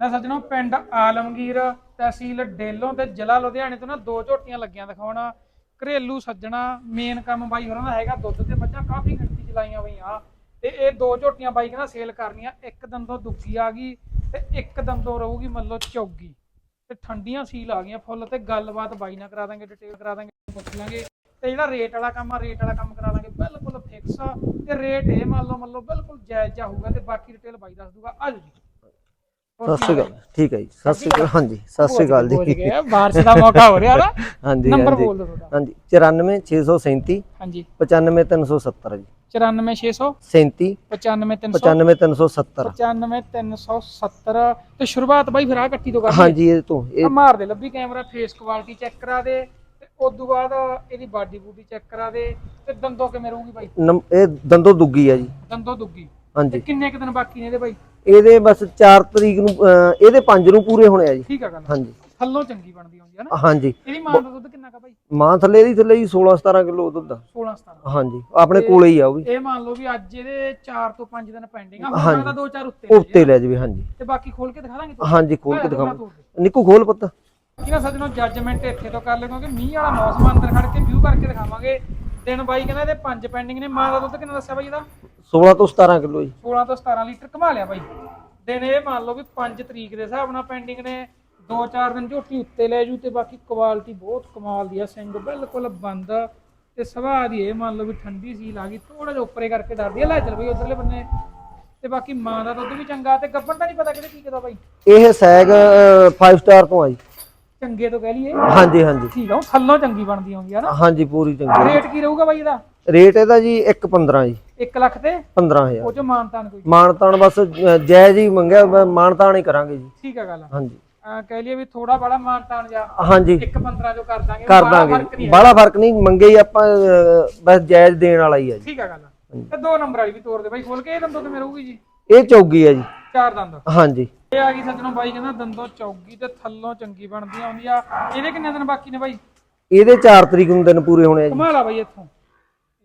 ਨਾ ਸੱਜਣੋ ਪਿੰਡ ਆਲਮਗੀਰ ਤਹਿਸੀਲ ਡੇਲੋਂ ਤੇ ਜ਼ਿਲ੍ਹਾ ਲੁਧਿਆਣੇ ਤੋਂ ਨਾ ਦੋ ਝੋਟੀਆਂ ਲੱਗੀਆਂ ਦਿਖਾਉਣਾ। ਘਰੇਲੂ ਸੱਜਣਾ ਮੇਨ ਕੰਮ ਬਾਈ ਹੋਰਾਂ ਦਾ ਹੈਗਾ, ਦੁੱਧ ਤੇ ਮੱਝਾਂ ਕਾਫੀ ਗਿਣਤੀ ਚ ਲਾਈਆਂ ਹੋਈਆਂ। ਤੇ ਇਹ ਦੋ ਝੋਟੀਆਂ ਬਾਈ ਕਹਿੰਦਾ ਸੇਲ ਕਰਨੀਆਂ, ਇੱਕ ਦੰਦੋਂ ਦੁੱਗੀ ਆ ਗਈ ਤੇ ਇੱਕ ਦੰਦੋਂ ਰਹੂਗੀ ਮਤਲਬ ਚੌਗੀ। ਤੇ ਠੰਡੀਆਂ ਸੀਲ ਆ ਗਈਆਂ ਫੁੱਲ ਤੇ ਗੱਲਬਾਤ ਬਾਈ ਨਾਲ ਕਰਾ ਦਾਂਗੇ ਡਿਟੇਲ ਕਰਾ ਦਾਂਗੇ ਪੁੱਛ ਲਾਂਗੇ। ਤੇ ਜਿਹੜਾ ਰੇਟ ਵਾਲਾ ਕੰਮ ਆ ਰੇਟ ਵਾਲਾ ਕੰਮ ਕਰਾ ਦਾਂਗੇ, ਬਿਲਕੁਲ ਫਿਕਸ ਆ। ਤੇ ਰੇਟ ਇਹ ਮੰਨ ਲਓ ਮੰਨ ਲਓ ਬਿਲਕੁਲ ਜਾਇਜ਼ ਜਾ ਹੋਊਗਾ ਤੇ ਬਾਕੀ ਡਿਟੇਲ ਬਾਈ ਦੱਸ ਦੂਗਾ। ਅੱਜ ਜੀ। ਸਤਿ ਸ਼੍ਰੀ ਅਕਾਲ। ਠੀਕ ਹੈ ਜੀ। ਸਤਿ ਸ਼੍ਰੀ ਅਕਾਲ। ਹਾਂਜੀ ਸਤਿ ਸ਼੍ਰੀ ਅਕਾਲ ਜੀ। ਬਾਰਿਸ਼ ਦਾ ਮੌਕਾ ਹੋ ਰਿਹਾ ਨਾ। ਹਾਂਜੀ ਨੰਬਰ ਬੋਲ ਦਿਓ ਤੁਹਾਡਾ ਹਾਂਜੀ 94637 ਹਾਂਜੀ। 95370 ਜੀ। 94600 37 95300 95370 95370 ਤੇ ਸ਼ੁਰੂਆਤ ਬਾਈ ਫਿਰ ਆ ਕੱਟੀ ਤੋਂ ਕਰਨੀ ਹਾਂਜੀ ਇਹ ਤੋਂ ਇਹ ਮਾਰ ਦੇ ਲੱਭੀ ਕੈਮਰਾ ਫੇਸ ਕੁਆਲਿਟੀ ਚੈੱਕ ਕਰਾ ਦੇ। ਤੇ ਉਸ ਤੋਂ ਬਾਅਦ ਇਹਦੀ ਬਾਡੀ ਬੂਡੀ ਚੈੱਕ ਕਰਾ ਦੇ। ਤੇ ਦੰਦੋਂ ਕਿਵੇਂ ਰਹੂਗੀ ਬਾਈ? ਇਹ ਦੰਦੋ ਦੁੱਗੀ ਆ ਜੀ। ਦੰਦੋਂ ਦੁੱਗੀ। ਹਾਂਜੀ। ਕਿੰਨੇ ਕੁ ਦਿਨ ਬਾਕੀ ਨੇ ਇਹਦੇ ਬਾਈ? ਇਹਦੇ ਬਸ 4 ਤਰੀਕ ਨੂੰ ਅਹ, ਇਹਦੇ 5 ਨੂੰ ਪੂਰੇ ਹੋਣੇ ਆ ਜੀ। ਠੀਕ ਆ ਗੱਲ। ਹਾਂਜੀ। ਥੱਲੋਂ ਚੰਗੀ ਬਣਦੀ ਹੁੰਦੀ ਆ ਨਾ। ਹਾਂਜੀ। ਇਹਦੀ ਮਾਂ ਦਾ ਦੁੱਧ ਕਿੰਨਾ ਕਾ ਬਾਈ ਮਾਂ ਥੱਲੇ ਦੀ ਥੱਲੇ ਜੀ 16 17 ਕਿਲੋ ਦੁੱਧ ਆ। 16 17 ਹਾਂਜੀ ਆਪਣੇ ਕੋਲੇ ਹੀ ਆ ਉਹ ਵੀ। ਇਹ ਮੰਨ ਲਓ ਵੀ ਅੱਜ ਇਹਦੇ 4 ਤੋਂ 5 ਦਿਨ ਪੈਂਡਿੰਗ ਆ ਹੋ ਹਾਂਜੀ। ਸਕਦਾ 2-4 ਉੱਤੇ ਉੱਤੇ ਲੈ ਜਾਵੇ ਹਾਂਜੀ। ਤੇ ਬਾਕੀ ਖੋਲ ਕੇ ਦਿਖਾ ਦਾਂਗੇ ਤੁਹਾਨੂੰ। ਹਾਂਜੀ ਖੋਲ ਕੇ ਦਿਖਾ ਦਿਖਾਵਾਂ ਨਿੱਕੂ ਖੋਲ ਪੁੱਤ। ਕਿਹਨਾਂ ਸੱਜਣੋ ਜੱਜਮੈਂਟ ਇੱਥੇ ਤੋਂ ਕਰ ਲਿਓ ਕਿਉਂਕਿ ਮੀਂਹ ਵਾਲਾ ਮੌਸਮ ਆ, ਅੰਦਰ ਖੜ ਕੇ ਵਿਊ ਕਰਕੇ ਦਿਖਾਵਾਂਗੇ। ਦਿਨ ਬਾਈ ਕਹਿੰਦਾ ਇਹਦੇ 5 ਪੈਂਡਿੰਗ ਨੇ ਮਾਂ ਦਾ ਦੁੱਧ ਕਿੰਨਾ ਦੱਸਿਆ ਬਾਈ ਇਹਦਾ? 16 ਤੋਂ 17 ਕਿਲੋ ਜੀ। 16 ਤੋਂ 17 ਲੀਟਰ ਕਮਾ ਲਿਆ ਬਾਈ। ਦਿਨ ਇਹ ਮੰਨ ਲਓ ਵੀ 5 ਤਰੀਕ ਦੇ ਹਿਸਾਬ ਨਾਲ ਪੈਂਡਿੰਗ ਨੇ 2-4 ਦਿਨ ਝੋਟੀ ਉੱਤੇ ਲੈ ਜੂ ਤੇ ਬਾਕੀ ਕੁਆਲਿਟੀ ਬਹੁਤ ਕਮਾਲ ਦੀ ਆ ਸਿੰਘ ਬਿਲਕੁਲ ਬੰਦ ਤੇ ਸੁਭਾਅ ਦੀ ਇਹ ਮੰਨ ਲਓ ਵੀ ਠੰਡੀ ਸੀਲ ਆ ਗਈ ਥੋੜਾ ਜਿਹਾ ਉੱਪਰੇ ਕਰਕੇ ਡਰਦੀ ਆ ਲੈ ਚੱਲ ਬਈ ਉਧਰਲੇ ਬੰਨੇ। ਤੇ ਬਾਕੀ ਮਾਂ ਦਾ ਦੁੱਧ ਵੀ ਚੰਗਾ ਤੇ ਗੱਬਣ ਦਾ ਨਹੀਂ ਪਤਾ ਕਿਹੜੇ ਟੀਕੇ ਦਾ ਬਾਈ। ਇਹ ਸੈਗ 5 ਸਟਾਰ ਤੋਂ ਆ ਜੀ। ਚੰਗੇ ਤੋਂ ਕਹਿ ਲਈਏ। ਹਾਂਜੀ ਹਾਂਜੀ। ਠੀਕ ਆ ਉਹ ਥੱਲੋਂ ਚੰਗੀ ਬਣਦੀ ਆਉਂਦੀ ਆ ਨਾ? ਹਾਂਜੀ ਪੂਰੀ ਚੰਗੀ। ਰੇਟ ਕੀ ਰਹੂਗਾ ਬਾਈ ਇਹਦਾ? ਰੇਟ ਇਹਦਾ ਜੀ 1.15 ਜੀ। 1 ਲੱਖ ਤੇ? 15000 ਉਹ ਚ ਮਾਨਤਾਨ ਕੋਈ? ਮਾਨਤਾਨ ਬਸ ਜਾਇਜ਼ ਹੀ ਮੰਗਿਆ ਮਾਨਤਾਨ ਹੀ ਕਰਾਂਗੇ ਜੀ। ਠੀਕ ਆ ਗੱਲ ਹਾਂਜੀ। ਆ ਕਹਿ ਲਈਏ ਵੀ ਥੋੜਾ ਬੜਾ ਮਾਨਤਾਨ ਜਾ ਹਾਂਜੀ। 1 15 ਜੋ ਕਰ ਦਾਂਗੇ ਕਰ ਦਾਂਗੇ। ਬਾਹਲਾ ਫ਼ਰਕ ਨਹੀਂ ਮੰਗੇ ਹੀ ਆਪਾਂ ਬਸ ਜਾਇਜ਼ ਦੇਣ ਵਾਲਾ ਹੀ ਆ ਜੀ। ਠੀਕ ਆ ਗੱਲ ਤੇ ਦੋ ਨੰਬਰ ਵਾਲੀ ਵੀ ਤੋੜ ਦੇ ਬਾਈ ਖੋਲ ਕੇ ਇਹ ਦੰਦੋਂ ਤੇ ਰਹੂਗੀ ਜੀ? ਇਹ ਚੌਗੀ ਆ ਜੀ। ਚਾਰ ਦੰਦ। ਹਾਂਜੀ। ਇਹ ਆ ਗਈ ਸੱਜਣੋਂ ਬਾਈ ਕਹਿੰਦਾ ਦੰਦੋਂ ਚੌਗੀ ਤੇ ਥੱਲੋਂ ਚੰਗੀ ਬਣਦੀ ਆਉਂਦੀ ਆ। ਇਹਦੇ ਕਿੰਨੇ ਦਿਨ ਬਾਕੀ ਨੇ ਬਾਈ? ਇਹਦੇ 4 ਤਰੀਕ ਨੂੰ ਦਿਨ ਪੂਰੇ ਹੋਣੇ ਆ ਜੀ। ਕਮਾਲ ਬਾਈ ਇੱਥੋਂ।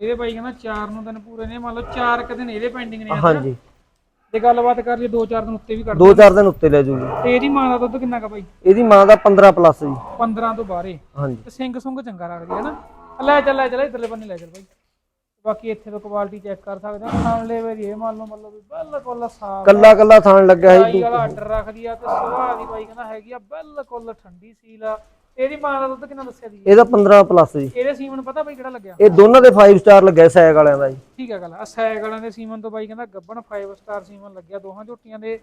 ਇਹਦੇ ਬਾਈ ਕਹਿੰਦਾ ਚਾਰ ਨੂੰ ਦਿਨ ਪੂਰੇ ਨੇ ਮੰਨ ਲਓ ਚਾਰ ਕੁ ਦਿਨ ਇਹਦੇ ਪੈਂਡਿੰਗ ਨੇ ਅੱਜ। ਹਾਂਜੀ। ਤੇ ਗੱਲਬਾਤ ਕਰ ਲਈ ਦੋ ਚਾਰ ਦਿਨ ਉੱਤੇ ਵੀ ਕਰ 2-4 ਦਿਨ ਉੱਤੇ ਲੈ ਜੂਗੀ। ਤੇ ਇਹਦੀ ਮਾਂ ਦਾ ਦੁੱਧ ਕਿੰਨਾ ਕਾ ਬਾਈ? ਇਹਦੀ ਮਾਂ ਦਾ 15 ਪਲੱਸ ਜੀ। 15 ਤੋਂ ਬਾਹਰੇ ਹਾਂਜੀ। ਤੇ ਸਿੰਘ ਸੁੰਗ ਚੰਗਾ ਰੱਖਦੀ ਹੈ ਨਾ? ਲੈ ਚੱਲ ਲੈ ਚੱਲ ਇਧਰਲੇ ਬੰਨੇ ਲੈ ਚੱਲ ਬਾਈ। ਬਾਕੀ ਇੱਥੇ ਤੋਂ ਕੁਆਲਿਟੀ ਚੈੱਕ ਕਰ ਸਕਦੇ ਹਾਂ ਖਾਣ ਲੈ ਵੇਰੀ ਇਹ ਮੰਨ ਲਓ ਮਤਲਬ ਵੀ ਬਿਲਕੁਲ ਸਾਫ਼ ਕੱਲਾ ਕੱਲਾ ਥਾਣ ਲੱਗਾ ਸੀ ਵਾਲਾ ਆਰਡਰ ਰੱਖਦੀ ਆ ਤੇ ਸੁਭਾਅ ਦੀ ਬਾਈ ਕਹਿੰਦਾ ਹੈਗੀ ਆ ਬਿਲਕੁਲ ਠੰਡੀ ਸੀਲ ਆ। ਇਹਦੀ ਮਾਂ ਦਾ ਦੁੱਧ ਕਿੰਨਾ ਦੱਸਿਆ ਦੀ ਇਹਦਾ 15 ਪਲੱਸ ਜੀ। ਇਹਦੇ ਸੀਮਨ ਪਤਾ ਬਾਈ ਕਿਹੜਾ ਲੱਗਿਆ? ਇਹ ਦੋਨਾਂ ਦੇ 5 ਸਟਾਰ ਲੱਗਿਆ ਸੈਗ ਵਾਲਿਆਂ ਦਾ ਜੀ। ਠੀਕ ਆ ਗੱਲ ਆ ਸੈਗ ਵਾਲਿਆਂ ਦੇ ਸੀਮਨ ਤੋਂ ਬਾਈ ਕਹਿੰਦਾ ਗੱਬਣ 5 ਸਟਾਰ ਸੀਮਨ ਲੱਗਿਆ ਦੋਹਾਂ ਝੋਟੀਆਂ ਦੇ।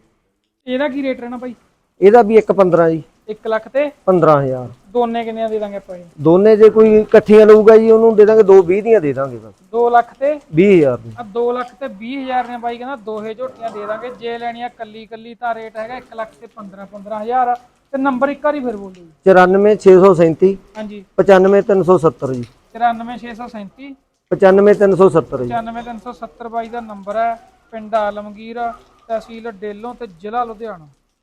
ਇਹਦਾ ਕੀ ਰੇਟ ਰਹਿਣਾ ਬਾਈ? ਇਹਦਾ ਵੀ 1.15 ਜੀ। 1 ਲੱਖ ਤੇ 15000 ਦੋਨੇ ਕਿੰਨਿਆਂ ਦੇ ਦਾਂਗੇ ਆਪਾਂ ਦੋਨੇ ਜੇ ਕੋਈ ਇਕੱਠੀਆਂ ਲਊਗਾ ਜੀ ਉਹਨੂੰ ਦੇ ਦਾਂਗੇ 2 20 ਦੀਆਂ ਦੇ ਦਾਂਗੇ ਬਸ। 2 ਲੱਖ ਤੇ 20000 ਦੀ। ਆ 2 ਲੱਖ ਤੇ 20 ਹਜ਼ਾਰ ਨੇ ਬਾਈ ਕਹਿੰਦਾ ਦੋਹੇ ਝੋਟੀਆਂ ਦੇ ਦਾਂਗੇ। ਜੇ ਲੈਣੀਆਂ ਕੱਲੀ ਕੱਲੀ ਤਾਂ ਰੇਟ ਹੈਗਾ 1 ਲੱਖ ਤੇ 15 15000 ਤੇ ਨੰਬਰ ਇੱਕ ਵਾਰੀ ਫਿਰ ਬੋਲੋ ਜੀ। 94637 ਹਾਂਜੀ। 95370 ਜੀ। 94637 95370 ਜੀ। 95370 ਬਾਈ ਦਾ ਨੰਬਰ ਹੈ ਪਿੰਡ ਆਲਮਗੀਰ ਤਹਿਸੀਲ ਡੇਲੋਂ ਤੇ ਜ਼ਿਲ੍ਹਾ ਲੁਧਿਆਣਾ।